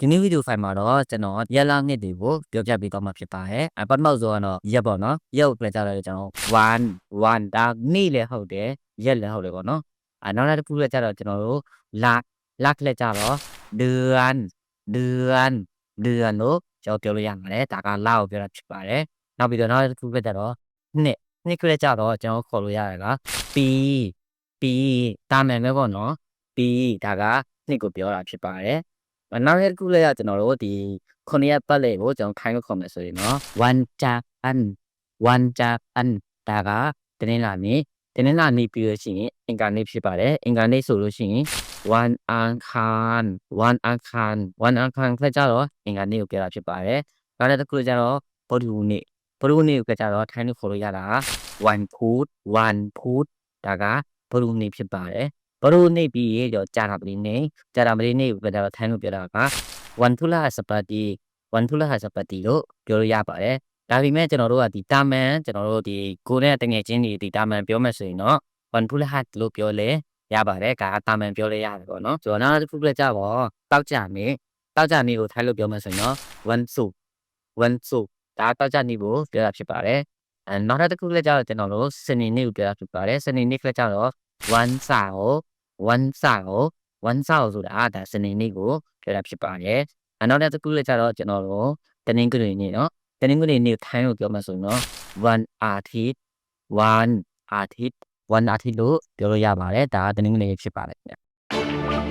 ဒီနေ့ဗီဒီယိုဖိုင်မှာတော့ကျွန်တော်ရက်လာနှစ်တွေကိုပြောပြပေးသွားမှာဖြစ်ပါတယ်အပထမဆုံးကတော့ရက်ပေါ့နော်ရက်ကိုပြန်ကြတော့ကျွန်တော်1 1ဒါနေ့လည်းဟုတ်တယ်ရက်လည်းဟုတ်တယ်ပေါ့နော်အနောက်တစ်ခုလည်းကြတော့ကျွန်တော်တို့လလကလည်းကြတော့เดือนเดือนเดือนလို့ကျွန်တော်ပြောလို့ရပါတယ်ဒါကလကိုပြောတာဖြစ်ပါတယ်နောက်ပြီးတော့နောက်တစ်ခုလည်းကြတော့နှစ်နှစ်ကလည်းကြတော့ကျွန်တော်ခေါ်လို့ရတယ်ကပီပီတာမန်ပဲပေါ့နော်ပီဒါကနှစ်ကိုပြောတာဖြစ်ပါတယ် အ နောက်ရက်တစ်ခုလည်းကကျွန်တော်တို့ဒီခုနှစ်ရက်ပတ်လေကိုကျွန်တော်ခိုင်းလို့ခေါ်မယ်ဆိုရင်နော် one japan one japan ဒါကတင်းနေလာနေတင်းနေလာနေပြီးလို့ရှိရင်အင်္ဂါနေ့ဖြစ်ပါတယ်အင်္ဂါနေ့ဆိုလို့ရှိရင် one အန်ခန် one အန်ခန် one အန်ခန်ခက်ကြတော့အင်္ဂါနေ့ကိုပြောတာဖြစ်ပါတယ်နောက်တစ်ခုကျတော့ဗုဒ္ဓဟူးနေ့ဗုဒ္ဓဟူးနေ့ကိုကြတော့ထိုင်းလို့ခေါ်လို့ရတာ one food one food ဒါကဗုဒ္ဓဟူးနေ့ဖြစ်ပါတယ် ဗုဒ္ဓဟူးနေ့ပြီးရတော့ကြာတာပတိနေ့ကြာတာမလေးနေ့ကိုပြောတာထိုင်းလို့ပြောတာကဝန်ထုလာစပတီဝန်ထုလာစပတီလို့ပြောလို့ရပါတယ်ဒါပေမဲ့ကျွန်တော်တို့ကဒီတာမန်ကျွန်တော်တို့ဒီကိုနဲ့တငယ်ချင်းတွေဒီတာမန်ပြောမှဆိုရင်တော့ဝန်ထုလာဟတ်လို့ပြောလဲရပါတယ်ဒါကတာမန်ပြောလဲရတယ်ပေါ့နော်ကျွန်တော်နောက်တစ်ခုပြကြပါတောက်ကြနေတောက်ကြနေကိုထိုင်းလို့ပြောမှဆိုရင်တော့ဝန်စုဝန်စုဒါတောက်ကြနေကိုပြောတာဖြစ်ပါတယ်အဲနောက်တစ်ခုလည်းကြတော့ကျွန်တော်တို့စနေနေ့ကိုပြောတာဖြစ်ပါတယ်စနေနေ့ကလည်းကြတော့ဝန်စာကို ဝန်စာကို one sao ဆိုတာဒါစနေနေ့ကိုပြောတာဖြစ်ပါတယ်။အနောက်တစ်ခုလည်းကြတော့ကျွန်တော်တို့တနင်္ဂနွေနေ့เนาะတနင်္ဂနွေနေ့ထိုင်းကိုပြောမှဆိုရင်တော့ one artist one artist one artist လို့ပြောလို့ရပါတယ်ဒါကတနင်္ဂနွေနေ့ဖြစ်ပါတယ်ခင်ဗျ